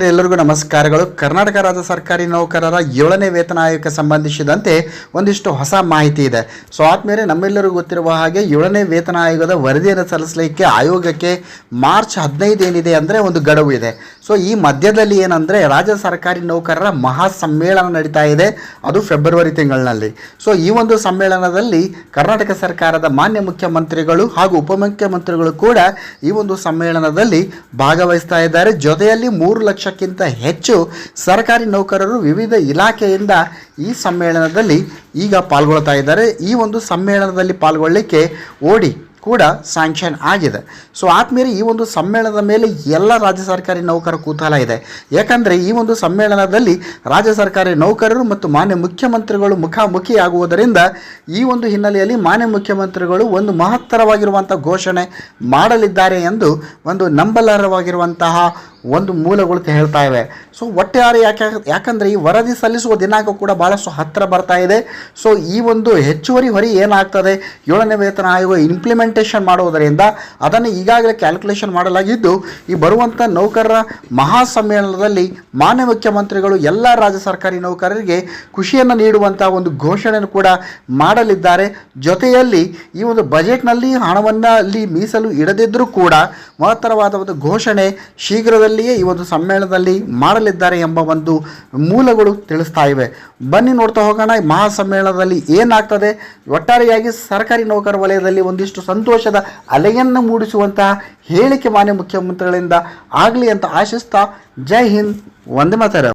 ಎಲ್ಲರಿಗೂ ನಮಸ್ಕಾರಗಳು. ಕರ್ನಾಟಕ ರಾಜ್ಯ ಸರ್ಕಾರಿ ನೌಕರರ ಏಳನೇ ವೇತನ ಆಯೋಗಕ್ಕೆ ಸಂಬಂಧಿಸಿದಂತೆ ಒಂದಿಷ್ಟು ಹೊಸ ಮಾಹಿತಿ ಇದೆ. ಸೊ, ಆದ್ಮೇಲೆ ನಮ್ಮೆಲ್ಲರಿಗೂ ಗೊತ್ತಿರುವ ಹಾಗೆ ಏಳನೇ ವೇತನ ಆಯೋಗದ ವರದಿಯನ್ನು ಸಲ್ಲಿಸಲಿಕ್ಕೆ ಆಯೋಗಕ್ಕೆ ಮಾರ್ಚ್ ಹದಿನೈದು ಏನಿದೆ ಅಂದರೆ ಒಂದು ಗಡುವು ಇದೆ. ಸೊ ಈ ಮಧ್ಯದಲ್ಲಿ ಏನಂದರೆ ರಾಜ್ಯ ಸರ್ಕಾರಿ ನೌಕರರ ಮಹಾ ಸಮ್ಮೇಳನ ನಡೀತಾ ಇದೆ. ಅದು ಫೆಬ್ರವರಿ ತಿಂಗಳಿನಲ್ಲಿ. ಸೊ ಈ ಒಂದು ಸಮ್ಮೇಳನದಲ್ಲಿ ಕರ್ನಾಟಕ ಸರ್ಕಾರದ ಮಾನ್ಯ ಮುಖ್ಯಮಂತ್ರಿಗಳು ಹಾಗೂ ಉಪಮುಖ್ಯಮಂತ್ರಿಗಳು ಕೂಡ ಈ ಒಂದು ಸಮ್ಮೇಳನದಲ್ಲಿ ಭಾಗವಹಿಸ್ತಾ ಇದ್ದಾರೆ. ಜೊತೆಯಲ್ಲಿ ಮೂರು ಲಕ್ಷಕ್ಕಿಂತ ಹೆಚ್ಚು ಸರ್ಕಾರಿ ನೌಕರರು ವಿವಿಧ ಇಲಾಖೆಯಿಂದ ಈ ಸಮ್ಮೇಳನದಲ್ಲಿ ಈಗ ಪಾಲ್ಗೊಳ್ತಾ ಇದ್ದಾರೆ. ಈ ಒಂದು ಸಮ್ಮೇಳನದಲ್ಲಿ ಪಾಲ್ಗೊಳ್ಳಲಿಕ್ಕೆ ಓಡಿ ಕೂಡ ಸ್ಯಾಂಕ್ಷನ್ ಆಗಿದೆ. ಸೊ ಆದ್ಮೇಲೆ ಈ ಒಂದು ಸಮ್ಮೇಳನದ ಮೇಲೆ ಎಲ್ಲ ರಾಜ್ಯ ಸರ್ಕಾರಿ ನೌಕರ ಕುತೂಹಲ ಇದೆ. ಯಾಕಂದರೆ ಈ ಒಂದು ಸಮ್ಮೇಳನದಲ್ಲಿ ರಾಜ್ಯ ಸರ್ಕಾರಿ ನೌಕರರು ಮತ್ತು ಮಾನ್ಯ ಮುಖ್ಯಮಂತ್ರಿಗಳು ಮುಖಾಮುಖಿ ಆಗುವುದರಿಂದ ಈ ಒಂದು ಹಿನ್ನೆಲೆಯಲ್ಲಿ ಮಾನ್ಯ ಮುಖ್ಯಮಂತ್ರಿಗಳು ಒಂದು ಮಹತ್ತರವಾಗಿರುವಂಥ ಘೋಷಣೆ ಮಾಡಲಿದ್ದಾರೆ ಎಂದು ಒಂದು ನಂಬಲಾರವಾಗಿರುವಂತಹ ಒಂದು ಮೂಲಗಳು ಹೇಳ್ತಾ ಇವೆ. ಸೊ ಒಟ್ಟಾರೆ ಯಾಕೆ ಯಾಕಂದರೆ ಈ ವರದಿ ಸಲ್ಲಿಸುವ ದಿನಾಂಕ ಕೂಡ ಭಾಳಷ್ಟು ಹತ್ತಿರ ಬರ್ತಾ ಇದೆ. ಸೊ ಈ ಒಂದು ಹೆಚ್ಚುವರಿ ಹೊರೆ ಏನಾಗ್ತದೆ? ಏಳನೇ ವೇತನ ಆಯೋಗ ಇಂಪ್ಲಿಮೆಂಟೇಷನ್ ಮಾಡುವುದರಿಂದ ಅದನ್ನು ಈಗಾಗಲೇ ಕ್ಯಾಲ್ಕುಲೇಷನ್ ಮಾಡಲಾಗಿದ್ದು, ಈ ಬರುವಂಥ ನೌಕರರ ಮಹಾಸಮ್ಮೇಳನದಲ್ಲಿ ಮಾನ್ಯ ಮುಖ್ಯಮಂತ್ರಿಗಳು ಎಲ್ಲ ರಾಜ್ಯ ಸರ್ಕಾರಿ ನೌಕರರಿಗೆ ಖುಷಿಯನ್ನು ನೀಡುವಂಥ ಒಂದು ಘೋಷಣೆಯನ್ನು ಕೂಡ ಮಾಡಲಿದ್ದಾರೆ. ಜೊತೆಯಲ್ಲಿ ಈ ಒಂದು ಬಜೆಟ್ನಲ್ಲಿ ಹಣವನ್ನು ಅಲ್ಲಿ ಮೀಸಲು ಇಡದಿದ್ದರೂ ಕೂಡ ಮಹತ್ತರವಾದ ಒಂದು ಘೋಷಣೆ ಶೀಘ್ರದಲ್ಲಿಯೇ ಈ ಒಂದು ಸಮ್ಮೇಳನದಲ್ಲಿ ಮಾಡಲಿದ್ದಾರೆ ಎಂಬ ಒಂದು ಮೂಲಗಳು ತಿಳಿಸ್ತಾ ಇವೆ. ಬನ್ನಿ ನೋಡ್ತಾ ಹೋಗೋಣ ಮಹಾಸಮ್ಮೇಳನದಲ್ಲಿ ಮಹಾ ಸಮ್ಮೇಳನದಲ್ಲಿ ಏನಾಗ್ತದೆ? ಒಟ್ಟಾರೆಯಾಗಿ ಸರ್ಕಾರಿ ನೌಕರ ವಲಯದಲ್ಲಿ ಒಂದಿಷ್ಟು ಸಂತೋಷದ ಅಲೆಯನ್ನು ಮೂಡಿಸುವಂತಹ ಹೇಳಿಕೆ ಮಾನ್ಯ ಮುಖ್ಯಮಂತ್ರಿಗಳಿಂದ ಆಗಲಿ ಅಂತ ಆಶಿಸ್ತಾ ಜೈ ಹಿಂದ್, ವಂದೇ ಮಾತರ.